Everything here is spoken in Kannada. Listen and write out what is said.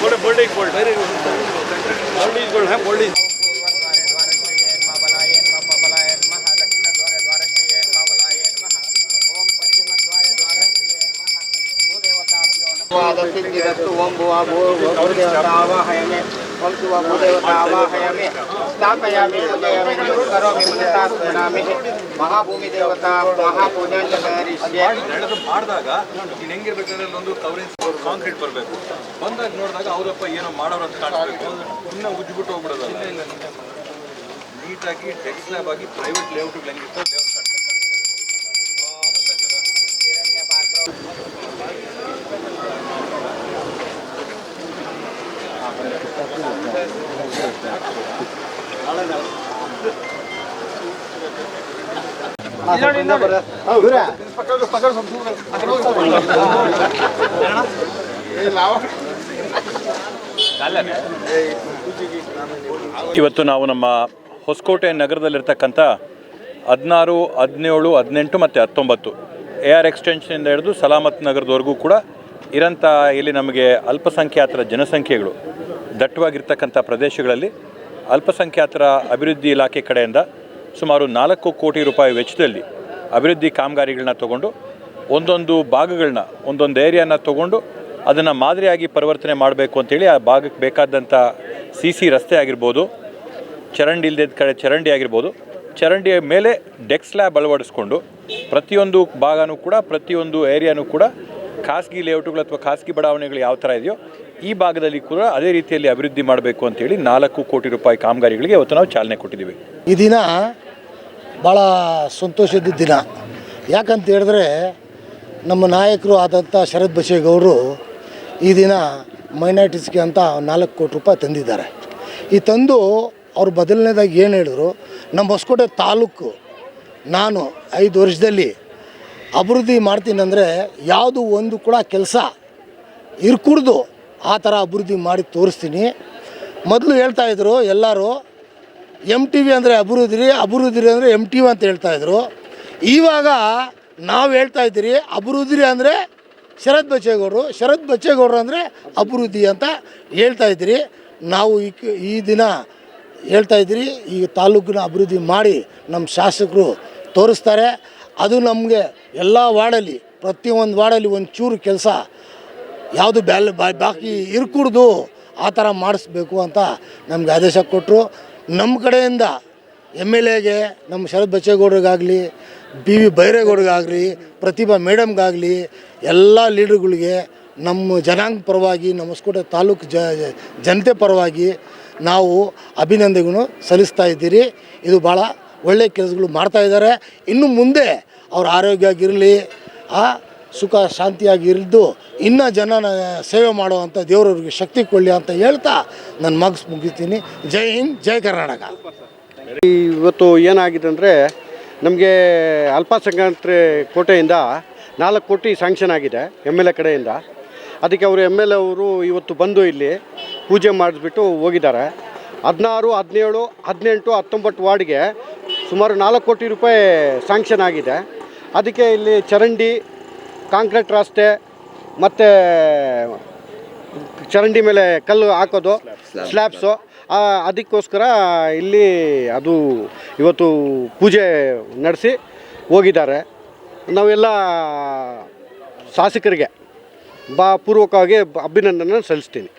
Gold gold is gold very good gold is gold gold is Om భువా భూ భూదేవతావాహయమే. ಭೂ ಭೂದೇವತಾ ಆವಾಹಯಾಮಿ ಓಂ ಶಿವ ಭೂದೇವತಾ ಆವಾಹಯಾಮಿ ಸ್ಥಾಪಯಾಮಿ ಪೂಜಯಾಮಿ ಕರೋಮಿ ಮನಸಾ ಸ್ಮರಾಮಿ ಮಹಾಭೂಮಿ ದೇವತಾ ಮಹಾಪೂಜಾಂಚ ಕರಿಷ್ಯೆ ಮಾಡಿದಾಗ, ನೀನು ಹೆಂಗಿರ್ಬೇಕಂದ್ರೆ ಒಂದು ಕವರಿಂಗ್ ಕಾಂಕ್ರೀಟ್ ಬರಬೇಕು. ಬಂದಾಗ ನೋಡಿದಾಗ ಅವರಪ್ಪ ಏನೋ ಮಾಡೋರು ಅಂತ ಕಾಣಿಸ್ಬೇಕು. ಸುಮ್ಮನೆ ಉಜ್ಜಿಬಿಟ್ಟು ಹೋಗ್ಬಿಡೋದಲ್ಲ. ನೀಟಾಗಿ ಡೆಕ್ ಸ್ಲ್ಯಾಬ್ ಆಗಿ ಪ್ರೈವೇಟ್ ಲೇಔಟ್ಗಳು ಹೆಂಗಿರ್ತದೆ ಲೇಔಟ್ ಕಾಣಿಸ್ತಾ ಇವತ್ತು ನಾವು ನಮ್ಮ ಹೊಸಕೋಟೆ ನಗರದಲ್ಲಿರ್ತಕ್ಕಂಥ ಹದಿನಾರು, ಹದಿನೇಳು, ಹದಿನೆಂಟು ಮತ್ತು ಹತ್ತೊಂಬತ್ತು ಎ ಆರ್ ಎಕ್ಸ್ಟೆನ್ಷನಿಂದ ಹಿಡಿದು ಸಲಾಮತ್ ನಗರದವರೆಗೂ ಕೂಡ ಇರಂತ ಇಲ್ಲಿ ನಮಗೆ ಅಲ್ಪಸಂಖ್ಯಾತರ ಜನಸಂಖ್ಯೆಗಳು. ದಟ್ಟವಾಗಿರ್ತಕ್ಕಂಥ ಪ್ರದೇಶಗಳಲ್ಲಿ ಅಲ್ಪಸಂಖ್ಯಾತರ ಅಭಿವೃದ್ಧಿ ಇಲಾಖೆ ಕಡೆಯಿಂದ ಸುಮಾರು ನಾಲ್ಕು ಕೋಟಿ ರೂಪಾಯಿ ವೆಚ್ಚದಲ್ಲಿ ಅಭಿವೃದ್ಧಿ ಕಾಮಗಾರಿಗಳನ್ನ ತಗೊಂಡು ಒಂದೊಂದು ಭಾಗಗಳನ್ನ, ಒಂದೊಂದು ಏರಿಯಾನ ತಗೊಂಡು ಅದನ್ನು ಮಾದರಿಯಾಗಿ ಪರಿವರ್ತನೆ ಮಾಡಬೇಕು ಅಂತೇಳಿ ಆ ಭಾಗಕ್ಕೆ ಬೇಕಾದಂಥ ಸಿ ಸಿ ರಸ್ತೆ ಆಗಿರ್ಬೋದು, ಚರಂಡಿ ಇಲ್ಲದ ಕಡೆ ಚರಂಡಿ ಆಗಿರ್ಬೋದು ಚರಂಡಿಯ ಮೇಲೆ ಡೆಕ್ ಲ್ಯಾಬ್ ಅಳವಡಿಸ್ಕೊಂಡು ಪ್ರತಿಯೊಂದು ಭಾಗನೂ ಕೂಡ ಪ್ರತಿಯೊಂದು ಏರಿಯಾನೂ ಕೂಡ ಖಾಸಗಿ ಲೇಔಟುಗಳು ಅಥವಾ ಖಾಸಗಿ ಬಡಾವಣೆಗಳು ಯಾವ ಥರ ಇದೆಯೋ ಈ ಭಾಗದಲ್ಲಿ ಕೂಡ ಅದೇ ರೀತಿಯಲ್ಲಿ ಅಭಿವೃದ್ಧಿ ಮಾಡಬೇಕು ಅಂತೇಳಿ ನಾಲ್ಕು ಕೋಟಿ ರೂಪಾಯಿ ಕಾಮಗಾರಿಗಳಿಗೆ ಇವತ್ತು ನಾವು ಚಾಲನೆ ಕೊಟ್ಟಿದ್ದೀವಿ. ಈ ದಿನ ಭಾಳ ಸಂತೋಷದ ದಿನ. ಯಾಕಂತ ಹೇಳಿದ್ರೆ ನಮ್ಮ ನಾಯಕರು ಆದಂಥ ಶರತ್ ಬಸೇಗೌಡರು ಈ ದಿನ ಮೈನಾರಿಟೀಸ್ಗೆ ಅಂತ ನಾಲ್ಕು ಕೋಟಿ ರೂಪಾಯಿ ತಂದಿದ್ದಾರೆ. ಈ ತಂದು ಅವ್ರು ಬದಲನೇದಾಗಿ ಏನು ಹೇಳಿದ್ರು, ನಮ್ಮ ಹೊಸಕೋಟೆ ತಾಲೂಕು ನಾನು ಐದು ವರ್ಷದಲ್ಲಿ ಅಭಿವೃದ್ಧಿ ಮಾಡ್ತೀನಿ ಅಂದರೆ ಯಾವುದು ಒಂದು ಕೂಡ ಕೆಲಸ ಇರ್ಕೂಡ್ದು ಆ ಥರ ಅಭಿವೃದ್ಧಿ ಮಾಡಿ ತೋರಿಸ್ತೀನಿ. ಮೊದಲು ಹೇಳ್ತಾ ಇದ್ರು ಎಲ್ಲರೂ ಎಂ ಟಿ ವಿ ಅಂದರೆ ಅಭಿವೃದ್ಧಿ ಅಭಿವೃದ್ಧಿ ಅಂದರೆ ಎಂ ಟಿ ವಿ ಅಂತ ಹೇಳ್ತಾ ಇದ್ರು. ಇವಾಗ ನಾವು ಹೇಳ್ತಾ ಇದ್ದೀರಿ, ಅಭಿವೃದ್ಧಿ ಅಂದರೆ ಶರತ್ ಬಚ್ಚೇಗೌಡರು ಶರತ್ ಬಚ್ಚೇಗೌಡರು ಅಂದರೆ ಅಭಿವೃದ್ಧಿ ಅಂತ ಹೇಳ್ತಾ ಇದ್ದೀರಿ. ನಾವು ಈ ಈ ದಿನ ಹೇಳ್ತಾ ಇದ್ದೀರಿ, ಈ ತಾಲೂಕಿನ ಅಭಿವೃದ್ಧಿ ಮಾಡಿ ನಮ್ಮ ಶಾಸಕರು ತೋರಿಸ್ತಾರೆ. ಅದು ನಮಗೆ ಎಲ್ಲ ವಾರ್ಡಲ್ಲಿ ಪ್ರತಿಯೊಂದು ವಾರ್ಡಲ್ಲಿ ಒಂದು ಚೂರು ಕೆಲಸ. ಯಾವುದು ಬ್ಯಾಲ್ ಬಾಕಿ ಇರ್ಕೂಡ್ದು ಆ ಥರ ಮಾಡಿಸ್ಬೇಕು ಅಂತ ನಮ್ಗೆ ಆದೇಶ ಕೊಟ್ಟರು ನಮ್ಮ ಕಡೆಯಿಂದ ಎಂ ಎಲ್ ಎಗೆ ನಮ್ಮ ಶರತ್ ಬಚ್ಚೇಗೌಡರಿಗಾಗಲಿ, ಬಿ ವಿ ಬೈರೇಗೌಡರಿಗಾಗಲಿ, ಪ್ರತಿಭಾ ಮೇಡಮ್ಗಾಗಲಿ, ಎಲ್ಲ ಲೀಡರ್ಗಳಿಗೆ ನಮ್ಮ ಜನಾಂಗ ಪರವಾಗಿ ನಮ್ಮ ಹೊಸಕೋಟೆ ತಾಲೂಕು ಜನತೆ ಪರವಾಗಿ ನಾವು ಅಭಿನಂದನೆಗಳನ್ನು ಸಲ್ಲಿಸ್ತಾ ಇದ್ದೀರಿ. ಇದು ಭಾಳ ಒಳ್ಳೆಯ ಕೆಲಸಗಳು ಮಾಡ್ತಾ ಇದ್ದಾರೆ. ಇನ್ನು ಮುಂದೆ ಅವ್ರ ಆರೋಗ್ಯ ಆಗಿರಲಿ ಆ, ಸುಖ ಶಾಂತಿಯಾಗಿ ಇರಿದ್ದು ಇನ್ನೂ ಜನನ ಸೇವೆ ಮಾಡುವಂಥ ದೇವರವ್ರಿಗೆ ಶಕ್ತಿ ಕೊಡಲಿ ಅಂತ ಹೇಳ್ತಾ ನನ್ನ ಮಗ್ಸ್ ಮುಗಿತೀನಿ. ಜೈ ಹಿಂದ್, ಜೈ ಕರ್ನಾಟಕ. ಇವತ್ತು ಏನಾಗಿದೆ ಅಂದರೆ ನಮಗೆ ಅಲ್ಪಸಂಖ್ಯಾತರ ಕೋಟೆಯಿಂದ ನಾಲ್ಕು ಕೋಟಿ ಸ್ಯಾಂಕ್ಷನ್ ಆಗಿದೆ ಎಂ ಎಲ್ ಎ ಕಡೆಯಿಂದ. ಅದಕ್ಕೆ ಅವರು ಎಂ ಎಲ್ ಎ ಅವರು ಇವತ್ತು ಬಂದು ಇಲ್ಲಿ ಪೂಜೆ ಮಾಡಿಸ್ಬಿಟ್ಟು ಹೋಗಿದ್ದಾರೆ. ಹದಿನಾರು, ಹದಿನೇಳು, ಹದಿನೆಂಟು, ಹತ್ತೊಂಬತ್ತು ವಾರ್ಡ್ಗೆ ಸುಮಾರು ನಾಲ್ಕು ಕೋಟಿ ರೂಪಾಯಿ ಸ್ಯಾಂಕ್ಷನ್ ಆಗಿದೆ. ಅದಕ್ಕೆ ಇಲ್ಲಿ ಚರಂಡಿ ಕಾಂಕ್ರೀಟ್ ರಸ್ತೆ ಮತ್ತು ಚರಂಡಿ ಮೇಲೆ ಕಲ್ಲು ಹಾಕೋದು ಸ್ಲ್ಯಾಬ್ಸು ಅದಕ್ಕೋಸ್ಕರ ಇಲ್ಲಿ ಅದು ಇವತ್ತು ಪೂಜೆ ನಡೆಸಿ ಹೋಗಿದ್ದಾರೆ. ನಾವೆಲ್ಲ ಶಾಸಕರಿಗೆ ಬಾ ಪೂರ್ವಕವಾಗಿ ಅಭಿನಂದನೆ ಸಲ್ಲಿಸ್ತೀನಿ.